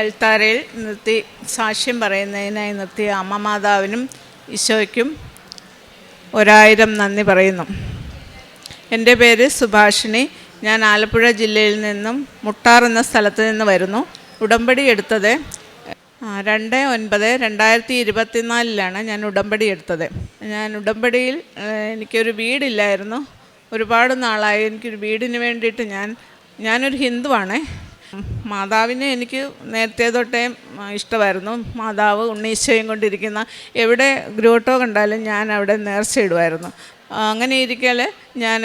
അൽത്താരയിൽ നിർത്തി സാക്ഷ്യം പറയുന്നതിനായി നിർത്തിയ അമ്മ മാതാവിനും ഈശോയ്ക്കും ഒരായിരം നന്ദി പറയുന്നു. എന്റെ പേര് സുഭാഷിണി. ഞാൻ ആലപ്പുഴ ജില്ലയിൽ നിന്നും മുട്ടാർ എന്ന സ്ഥലത്ത് നിന്ന് വരുന്നു. ഉടമ്പടി എടുത്തത് രണ്ട് ഒൻപത് രണ്ടായിരത്തി ഇരുപത്തിനാലിലാണ് ഞാൻ ഉടമ്പടി എടുത്തത്. ഞാൻ ഉടമ്പടിയിൽ എനിക്കൊരു വീടില്ലായിരുന്നു. ഒരുപാട് നാളായി. എനിക്കൊരു വീടിന് വേണ്ടിയിട്ട് ഞാൻ ഞാനൊരു ഹിന്ദുവാണേ. മാതാവിനെ എനിക്ക് നേരത്തെ തൊട്ടേ ഇഷ്ടമായിരുന്നു. മാതാവ് ഉണ്ണീശോയും കൊണ്ടിരിക്കുന്ന എവിടെ ഗ്രോട്ടോ കണ്ടാലും ഞാൻ അവിടെ നേർച്ചയിടുമായിരുന്നു അങ്ങനെ ഇരിക്കൽ ഞാൻ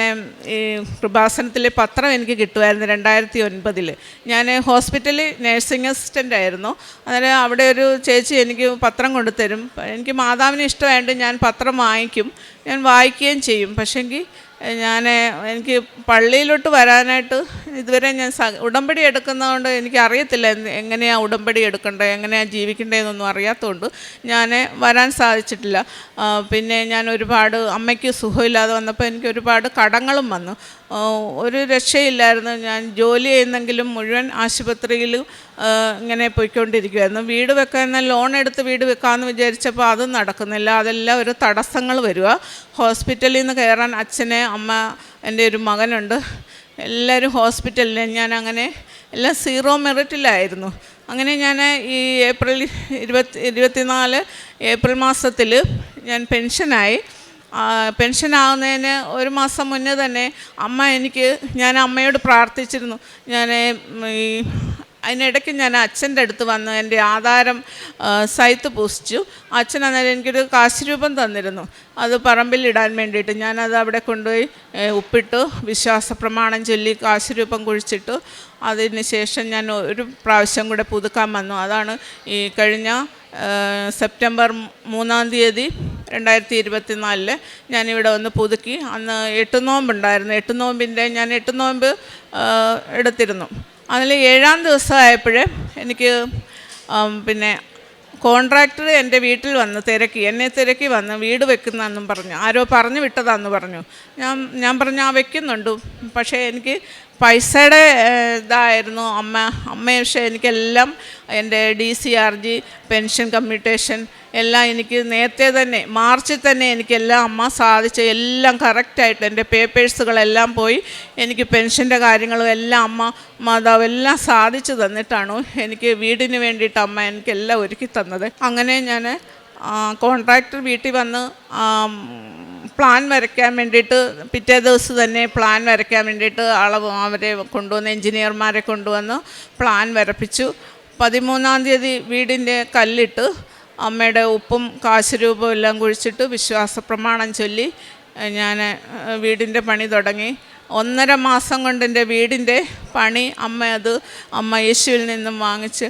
ഈ കൃപാസനത്തിലെ പത്രം എനിക്ക് കിട്ടുമായിരുന്നു രണ്ടായിരത്തി ഒൻപതിൽ ഞാൻ ഹോസ്പിറ്റലിൽ നേഴ്സിംഗ് അസിസ്റ്റന്റ് ആയിരുന്നു. അന്നേരം അവിടെ ഒരു ചേച്ചി എനിക്ക് പത്രം കൊണ്ടുതരും. എനിക്ക് മാതാവിന് ഇഷ്ടമായിട്ട് ഞാൻ പത്രം വാങ്ങിക്കും. ഞാൻ വായിക്കുകയും ചെയ്യും. പക്ഷേങ്കിൽ ഞാൻ എനിക്ക് പള്ളിയിലോട്ട് വരാനായിട്ട് ഇതുവരെ ഞാൻ ഉടമ്പടി എടുക്കുന്നതുകൊണ്ട് എനിക്ക് അറിയത്തില്ല എങ്ങനെയാണ് ഉടമ്പടി എടുക്കേണ്ടത് എങ്ങനെയാണ് ജീവിക്കേണ്ടതെന്നൊന്നും അറിയാത്തതുകൊണ്ട് ഞാൻ വരാൻ സാധിച്ചിട്ടില്ല. പിന്നെ ഞാൻ ഒരുപാട് അമ്മയ്ക്ക് സുഖമില്ലാതെ വന്നപ്പോൾ എനിക്ക് ഒരുപാട് കടങ്ങളും വന്നു. ഒരു രക്ഷയില്ലായിരുന്നു. ഞാൻ ജോലി ചെയ്യുന്നെങ്കിലും മുഴുവൻ ആശുപത്രിയിൽ ഇങ്ങനെ പോയിക്കൊണ്ടിരിക്കുമായിരുന്നു വീട് വെക്കാൻ ലോൺ എടുത്ത് വീട് വെക്കാമെന്ന് വിചാരിച്ചപ്പോൾ അതും നടക്കുന്നില്ല. അതെല്ലാം ഒരു തടസ്സങ്ങൾ വരിക. ഹോസ്പിറ്റലിൽ നിന്ന് കയറാൻ അച്ഛനെ അമ്മ എന്റെ ഒരു മകനുണ്ട്. എല്ലാവരും ഹോസ്പിറ്റലിൽ ഞാൻ അങ്ങനെ എല്ലാം സീറോ മെറിറ്റിലായിരുന്നു. അങ്ങനെ ഞാൻ ഈ ഏപ്രിൽ ഇരുപത്തി ഇരുപത്തിനാല് ഏപ്രിൽ മാസത്തിൽ ഞാൻ പെൻഷനായി. പെൻഷനാകുന്നതിന് ഒരു മാസം മുന്നേ തന്നെ അമ്മ എനിക്ക് ഞാൻ അമ്മയോട് പ്രാർത്ഥിച്ചിരുന്നു. ഞാൻ ഈ അതിനിടയ്ക്ക് ഞാൻ അച്ഛന്റെ അടുത്ത് വന്ന് എന്റെ ആധാരം സൈത്ത് പൂസിച്ചു അച്ഛൻ അന്നേരം എനിക്കൊരു കാശ് രൂപം തന്നിരുന്നു. അത് പറമ്പിൽ ഇടാൻ വേണ്ടിയിട്ട്. ഞാനത് അവിടെ കൊണ്ടുപോയി ഉപ്പിട്ട്. വിശ്വാസ പ്രമാണം ചൊല്ലി കാശ് രൂപം കുഴിച്ചിട്ടു. അതിന് ശേഷം ഞാൻ ഒരു പ്രാവശ്യം കൂടെ പുതുക്കാൻ വന്നു. അതാണ് ഈ കഴിഞ്ഞ സെപ്റ്റംബർ മൂന്നാം തീയതി രണ്ടായിരത്തി ഇരുപത്തി നാലിൽ ഞാനിവിടെ വന്ന് പുതുക്കി. അന്ന് എട്ട് നോമ്പുണ്ടായിരുന്നു. എട്ട് നോമ്പിന്റെ ഞാൻ എട്ട് നോമ്പ് എടുത്തിരുന്നു. അതിൽ ഏഴാം ദിവസമായപ്പോഴേ എനിക്ക് പിന്നെ കോൺട്രാക്ടർ എന്റെ വീട്ടിൽ വന്ന് തിരക്കി എന്നെ തിരക്കി വന്ന് വീട് വെക്കുന്നതെന്നും പറഞ്ഞു. ആരോ പറഞ്ഞു വിട്ടതാന്ന് പറഞ്ഞു. ഞാൻ ഞാൻ പറഞ്ഞു ആ വെക്കുന്നുണ്ട്. പക്ഷേ എനിക്ക് പൈസയുടെ ഇതായിരുന്നു അമ്മ. അമ്മ പക്ഷേ എനിക്കെല്ലാം എന്റെ D C R G pension commutation എല്ലാം എനിക്ക് നേരത്തെ തന്നെ മാർച്ചിൽ തന്നെ എനിക്കെല്ലാം അമ്മ സാധിച്ച എല്ലാം കറക്റ്റായിട്ട് എന്റെ പേപ്പേഴ്സുകളെല്ലാം പോയി എനിക്ക് പെൻഷന്റെ കാര്യങ്ങളും എല്ലാം അമ്മ മാതാവ് എല്ലാം സാധിച്ചു തന്നിട്ടാണ് എനിക്ക് വീടിന് വേണ്ടിയിട്ട് അമ്മ എനിക്കെല്ലാം ഒരുക്കി തന്നത്. അങ്ങനെ ഞാൻ കോൺട്രാക്ടർ വീട്ടിൽ വന്ന് പ്ലാൻ വരയ്ക്കാൻ വേണ്ടിയിട്ട് പിറ്റേ ദിവസം തന്നെ പ്ലാൻ വരയ്ക്കാൻ വേണ്ടിയിട്ട് അളവ് അവരെ കൊണ്ടുവന്ന് എഞ്ചിനീയർമാരെ കൊണ്ടുവന്ന് പ്ലാൻ വരപ്പിച്ചു. പതിമൂന്നാം തീയതി വീടിന്റെ കല്ലിട്ട് അമ്മയുടെ ഉപ്പും കാശുരൂപവും എല്ലാം കുഴിച്ചിട്ട് വിശ്വാസ പ്രമാണം ചൊല്ലി ഞാൻ വീടിന്റെ പണി തുടങ്ങി. ഒന്നര മാസം കൊണ്ട് എന്റെ വീടിന്റെ പണി അമ്മ അത് അമ്മ യേശുവിൽ നിന്നും വാങ്ങിച്ച്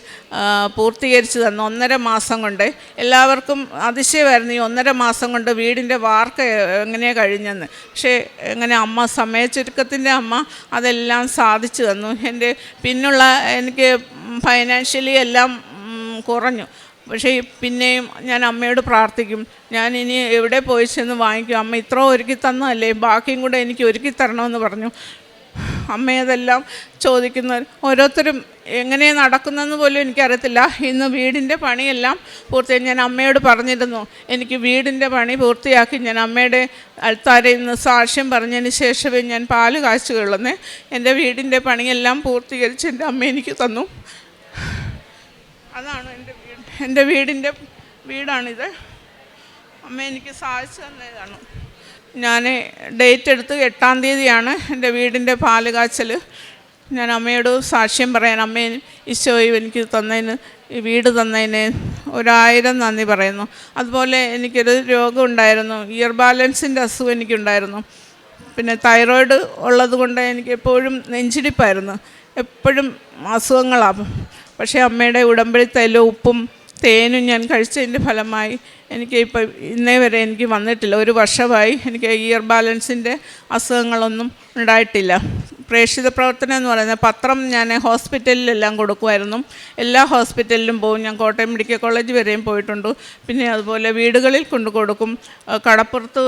പൂർത്തീകരിച്ച് തന്നു. ഒന്നര മാസം കൊണ്ട്. എല്ലാവർക്കും അതിശയമായിരുന്നു ഈ ഒന്നര മാസം കൊണ്ട് വീടിന്റെ വാർക്ക എങ്ങനെയാണ് കഴിഞ്ഞെന്ന്. പക്ഷേ എങ്ങനെ അമ്മ സമയച്ചുരുക്കത്തിന്റെ അമ്മ അതെല്ലാം സാധിച്ചു തന്നു. എന്റെ പിന്നുള്ള എനിക്ക് ഫൈനാൻഷ്യലി എല്ലാം കുറഞ്ഞു. പക്ഷേ പിന്നെയും ഞാൻ അമ്മയോട് പ്രാർത്ഥിക്കും. ഞാൻ ഇനി എവിടെ പോയി ചെന്ന് വാങ്ങിക്കും? അമ്മ ഇത്ര ഒരുക്കി തന്നതല്ലേ? ബാക്കിയും കൂടെ എനിക്ക് ഒരുക്കി തരണമെന്ന് പറഞ്ഞു. അമ്മയതെല്ലാം ചോദിക്കുന്ന. ഓരോരുത്തരും എങ്ങനെയാണ് നടക്കുന്നതെന്ന് പോലും എനിക്കറിയത്തില്ല. ഇന്ന് വീടിന്റെ പണിയെല്ലാം പൂർത്തിയായി. ഞാൻ അമ്മയോട് പറഞ്ഞിരുന്നു. എനിക്ക് വീടിന്റെ പണി പൂർത്തിയാക്കി ഞാൻ അമ്മയുടെ അൽത്താരയിൽ നിന്ന് സാക്ഷ്യം പറഞ്ഞതിന് ശേഷമേ ഞാൻ പാൽ കാച്ചു കൊള്ളുന്നേ. എന്റെ വീടിന്റെ പണിയെല്ലാം പൂർത്തീകരിച്ച് എന്റെ അമ്മ എനിക്ക് തന്നു. അതാണ് എന്റെ എന്റെ വീടിന്റെ വീടാണിത്. അമ്മ എനിക്ക് സാധിച്ചു തന്നതാണ്. ഞാൻ ഡേറ്റ് എടുത്ത് എട്ടാം തീയതിയാണ് എന്റെ വീടിന്റെ പാൽ കാച്ചൽ. ഞാൻ അമ്മയോട് സാക്ഷ്യം പറയാൻ അമ്മയെ ഈശോയും എനിക്ക് തന്നതിന് ഈ വീട് തന്നതിന് ഒരായിരം നന്ദി പറയുന്നു. അതുപോലെ എനിക്കൊരു രോഗം ഉണ്ടായിരുന്നു ഇയർ ബാലൻസിന്റെ അസുഖം എനിക്കുണ്ടായിരുന്നു. പിന്നെ തൈറോയിഡ് ഉള്ളത് കൊണ്ട് എനിക്ക് എപ്പോഴും നെഞ്ചിടിപ്പായിരുന്നു. എപ്പോഴും അസുഖങ്ങളാണ് പക്ഷേ അമ്മയുടെ ഉടമ്പടി തൈലോ ഉപ്പും തേനും ഞാൻ കഴിച്ചതിന്റെ ഫലമായി എനിക്ക് ഇപ്പോൾ ഇന്നേ വരെ എനിക്ക് വന്നിട്ടില്ല. ഒരു വർഷമായി എനിക്ക് ഇയർ ബാലൻസിന്റെ അസുഖങ്ങളൊന്നും ഉണ്ടായിട്ടില്ല. പ്രേക്ഷിത പ്രവർത്തനം എന്ന് പറയുന്നത് പത്രം ഞാൻ ഹോസ്പിറ്റലിലെല്ലാം കൊടുക്കുമായിരുന്നു. എല്ലാ ഹോസ്പിറ്റലിലും പോകും ഞാൻ കോട്ടയം മെഡിക്കൽ കോളേജ് വരെയും പോയിട്ടുണ്ട്. പിന്നെ അതുപോലെ വീടുകളിൽ കൊണ്ടു കൊടുക്കും. കടപ്പുറത്ത്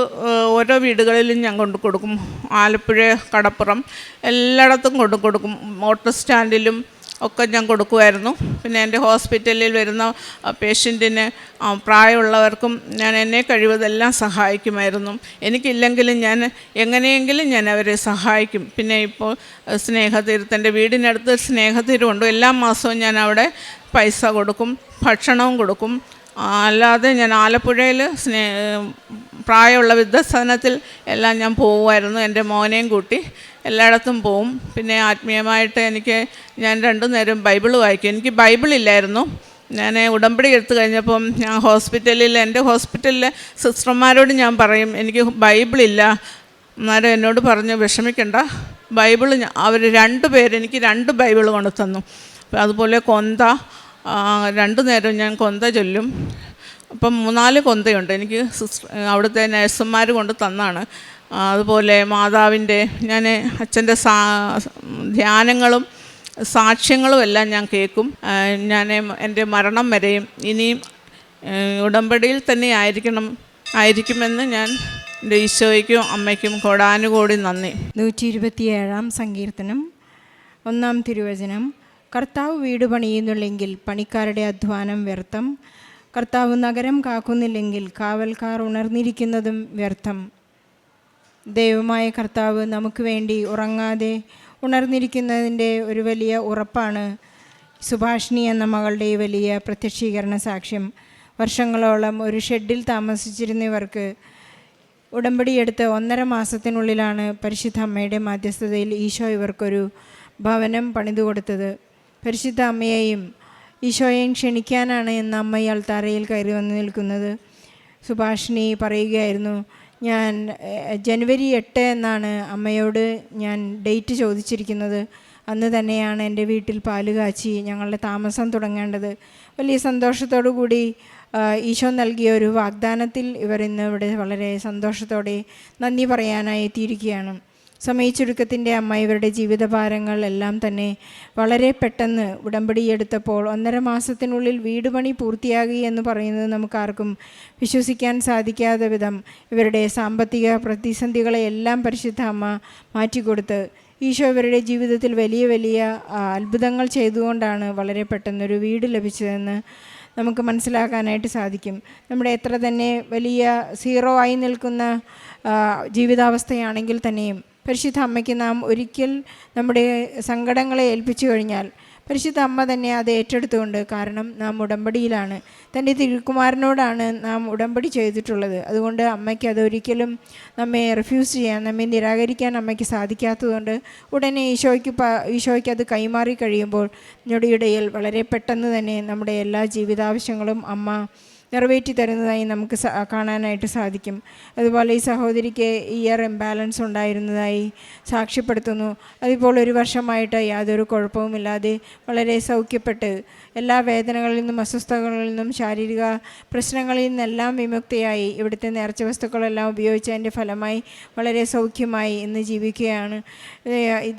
ഓരോ വീടുകളിലും ഞാൻ കൊണ്ടു കൊടുക്കും. ആലപ്പുഴ കടപ്പുറം എല്ലായിടത്തും കൊണ്ടു കൊടുക്കും. ഓട്ടോ സ്റ്റാൻഡിലും ഒക്കെ ഞാൻ കൊടുക്കുമായിരുന്നു. പിന്നെ എന്റെ ഹോസ്പിറ്റലിൽ വരുന്ന പേഷ്യന്റിന് പ്രായമുള്ളവർക്കും ഞാൻ എന്നെ കഴിവതെല്ലാം സഹായിക്കുമായിരുന്നു. എനിക്കില്ലെങ്കിലും ഞാൻ എങ്ങനെയെങ്കിലും ഞാൻ അവരെ സഹായിക്കും. പിന്നെ ഇപ്പോൾ സ്നേഹതീരത്തിന്റെ വീടിനടുത്ത് സ്നേഹതീരമുണ്ട്. എല്ലാ മാസവും ഞാൻ അവിടെ പൈസ കൊടുക്കും ഭക്ഷണവും കൊടുക്കും. അല്ലാതെ ഞാൻ ആലപ്പുഴയിൽ സ്നേ പ്രായമുള്ള വൃദ്ധസദനത്തിൽ എല്ലാം ഞാൻ പോകുമായിരുന്നു എന്റെ മോനെയും കൂട്ടി. എല്ലായിടത്തും പോവും. പിന്നെ ആത്മീയമായിട്ട് എനിക്ക് ഞാൻ രണ്ടു നേരം ബൈബിൾ വായിക്കും. എനിക്ക് ബൈബിൾ ഇല്ലായിരുന്നു. ഞാൻ ഉടമ്പടി എടുത്തു കഴിഞ്ഞപ്പം ഞാൻ ഹോസ്പിറ്റലിൽ എന്റെ ഹോസ്പിറ്റലിലെ സിസ്റ്റർമാരോട് ഞാൻ പറയും എനിക്ക് ബൈബിളില്ല അന്നേരം എന്നോട് പറഞ്ഞു വിഷമിക്കണ്ട. ബൈബിൾ അവർ രണ്ട് പേരെനിക്ക് രണ്ട് ബൈബിൾ കൊണ്ടു തന്നു. അതുപോലെ കൊന്ത രണ്ടു നേരം ഞാൻ കൊന്ത ചൊല്ലും. അപ്പം മൂന്നാൽ കൊന്തയുണ്ട്. എനിക്ക് സിസ്റ്റർ അവിടുത്തെ നഴ്സുമാർ കൊണ്ട് തന്നാണ്. അതുപോലെ മാതാവിന്റെ ഞാൻ അച്ഛന്റെ സാ ധ്യാനങ്ങളും സാക്ഷ്യങ്ങളും എല്ലാം ഞാൻ കേൾക്കും. ഞാൻ എന്റെ മരണം വരെയും ഇനിയും ഉടമ്പടിയിൽ തന്നെ ആയിരിക്കണം ആയിരിക്കുമെന്ന് ഞാൻ എന്റെ ഈശോയ്ക്കും അമ്മയ്ക്കും കോടാനുകോടി നന്ദി. നൂറ്റി ഇരുപത്തിയേഴാം സങ്കീർത്തനം ഒന്നാം തിരുവചനം. കർത്താവ് വീട് പണിയുന്നുള്ളെങ്കിൽ പണിക്കാരുടെ അധ്വാനം വ്യർത്ഥം. കർത്താവ് നഗരം കാക്കുന്നില്ലെങ്കിൽ കാവൽക്കാർ ഉണർന്നിരിക്കുന്നതും വ്യർത്ഥം. ദൈവമായ കർത്താവ് നമുക്ക് വേണ്ടി ഉറങ്ങാതെ ഉണർന്നിരിക്കുന്നതിന്റെ ഒരു വലിയ ഉറപ്പാണ് സുഭാഷിണി എന്ന മകളുടെ ഈ വലിയ പ്രത്യക്ഷീകരണ സാക്ഷ്യം. വർഷങ്ങളോളം ഒരു ഷെഡിൽ താമസിച്ചിരുന്നവർക്ക് ഉടമ്പടിയെടുത്ത് ഒന്നര മാസത്തിനുള്ളിലാണ് പരിശുദ്ധ അമ്മയുടെ മാധ്യസ്ഥതയിൽ ഈശോ ഇവർക്കൊരു ഭവനം പണിതു കൊടുത്തത്. പരിശുദ്ധ അമ്മയെയും ഈശോയെയും ക്ഷണിക്കാനാണ് എന്ന അമ്മ തറയിൽ കയറി വന്ന് നിൽക്കുന്നത്. സുഭാഷിണി പറയുകയായിരുന്നു ഞാൻ ജനുവരി എട്ട് എന്നാണ് അമ്മയോട് ഞാൻ ഡേറ്റ് ചോദിച്ചിരിക്കുന്നത്. അന്ന് തന്നെയാണ് എന്റെ വീട്ടിൽ പാൽ കാച്ചി ഞങ്ങളുടെ താമസം തുടങ്ങേണ്ടത്. വലിയ സന്തോഷത്തോടു കൂടി ഈശോ നൽകിയ ഒരു വാഗ്ദാനത്തിൽ ഇവർ ഇന്ന് ഇവിടെ വളരെ സന്തോഷത്തോടെ നന്ദി പറയാനായി എത്തിയിരിക്കുകയാണ്. സമയച്ചുരുക്കത്തിന്റെ അമ്മ ഇവരുടെ ജീവിതഭാരങ്ങൾ എല്ലാം തന്നെ വളരെ പെട്ടെന്ന് ഉടമ്പടിയെടുത്തപ്പോൾ ഒന്നര മാസത്തിനുള്ളിൽ വീട് പണി പൂർത്തിയാകി എന്ന് പറയുന്നത് നമുക്കാർക്കും വിശ്വസിക്കാൻ സാധിക്കാത്ത വിധം ഇവരുടെ സാമ്പത്തിക പ്രതിസന്ധികളെയെല്ലാം പരിശുദ്ധ അമ്മ മാറ്റിക്കൊടുത്ത് ഈശോ ഇവരുടെ ജീവിതത്തിൽ വലിയ വലിയ അത്ഭുതങ്ങൾ ചെയ്തുകൊണ്ടാണ് വളരെ പെട്ടെന്നൊരു വീട് ലഭിച്ചതെന്ന് നമുക്ക് മനസ്സിലാക്കാനായിട്ട് സാധിക്കും. നമ്മുടെ എത്ര തന്നെ വലിയ സീറോ ആയി നിൽക്കുന്ന ജീവിതാവസ്ഥയാണെങ്കിൽ തന്നെയും പരിശുദ്ധ അമ്മയ്ക്ക് നാം ഒരിക്കൽ നമ്മുടെ സങ്കടങ്ങളെ ഏൽപ്പിച്ചു കഴിഞ്ഞാൽ പരിശുദ്ധ അമ്മ തന്നെ അത് ഏറ്റെടുത്തുകൊണ്ട് കാരണം നാം ഉടമ്പടിയിലാണ്. തന്റെ തിരുക്കുമാരനോടാണ് നാം ഉടമ്പടി ചെയ്തിട്ടുള്ളത്. അതുകൊണ്ട് അമ്മയ്ക്ക് അതൊരിക്കലും നമ്മെ റിഫ്യൂസ് ചെയ്യാൻ നമ്മെ നിരാകരിക്കാൻ അമ്മയ്ക്ക് സാധിക്കാത്തതുകൊണ്ട് ഉടനെ ഈശോയ്ക്ക് ഈശോയ്ക്ക് അത് കൈമാറി കഴിയുമ്പോൾ ഞൊടിയിടയിൽ വളരെ പെട്ടെന്ന് തന്നെ നമ്മുടെ എല്ലാ ജീവിതാവശ്യങ്ങളും അമ്മ നിറവേറ്റി തരുന്നതായി നമുക്ക് കാണാനായിട്ട് സാധിക്കും. അതുപോലെ ഈ സഹോദരിക്ക് ഇയർ ഇംബാലൻസ് ഉണ്ടായിരുന്നതായി സാക്ഷ്യപ്പെടുത്തുന്നു. അതിപ്പോൾ ഒരു വർഷമായിട്ട് യാതൊരു കുഴപ്പവുമില്ലാതെ വളരെ സൗഖ്യപ്പെട്ട് എല്ലാ വേദനകളിൽ നിന്നും അസ്വസ്ഥതകളിൽ നിന്നും ശാരീരിക പ്രശ്നങ്ങളിൽ നിന്നെല്ലാം വിമുക്തിയായി ഇവിടുത്തെ നേർച്ച വസ്തുക്കളെല്ലാം ഉപയോഗിച്ചതിന്റെ ഫലമായി വളരെ സൗഖ്യമായി ഇന്ന് ജീവിക്കുകയാണ്.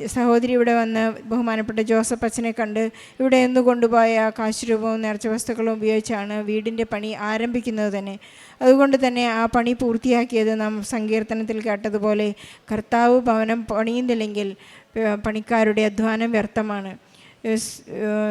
സഹോദരി ഇവിടെ വന്ന് ബഹുമാനപ്പെട്ട ജോസഫ് അച്ഛനെ കണ്ട് ഇവിടെ നിന്ന് കൊണ്ടുപോയ കാശ് രൂപവും നേർച്ച വസ്തുക്കളും ഉപയോഗിച്ചാണ് വീടിന്റെ പണി ആരംഭിക്കുന്നത് തന്നെ. അതുകൊണ്ട് തന്നെ ആ പണി പൂർത്തിയാക്കിയത് നാം സങ്കീർത്തനത്തിൽ കേട്ടതുപോലെ കർത്താവ് ഭവനം പണിയുന്നില്ലെങ്കിൽ പണിക്കാരുടെ അധ്വാനം വ്യർത്ഥമാണ്.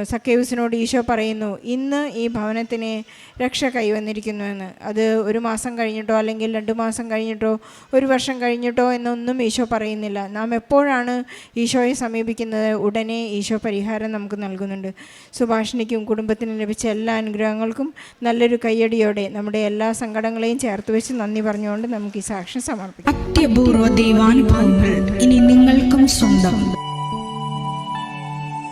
സക്കേവുസിനോട് ഈശോ പറയുന്നു ഇന്ന് ഈ ഭവനത്തിന് രക്ഷ കൈവന്നിരിക്കുന്നുവെന്ന് അത് ഒരു മാസം കഴിഞ്ഞിട്ടോ അല്ലെങ്കിൽ രണ്ട് മാസം കഴിഞ്ഞിട്ടോ ഒരു വർഷം കഴിഞ്ഞിട്ടോ എന്നൊന്നും ഈശോ പറയുന്നില്ല. നാം എപ്പോഴാണ് ഈശോയെ സമീപിക്കുന്നത്? ഉടനെ ഈശോ പരിഹാരം നമുക്ക് നൽകുന്നുണ്ട്. സുഭാഷിണിക്കും കുടുംബത്തിനും ലഭിച്ച എല്ലാ അനുഗ്രഹങ്ങൾക്കും നല്ലൊരു കയ്യടിയോടെ നമ്മുടെ എല്ലാ സങ്കടങ്ങളെയും ചേർത്ത് വെച്ച് നന്ദി പറഞ്ഞുകൊണ്ട് നമുക്ക് ഈ സാക്ഷ്യം സമർപ്പിക്കാം. അത്യപൂർവ ദൈവാനുഭവങ്ങൾ ഇനി നിങ്ങൾക്കും സ്വന്തം.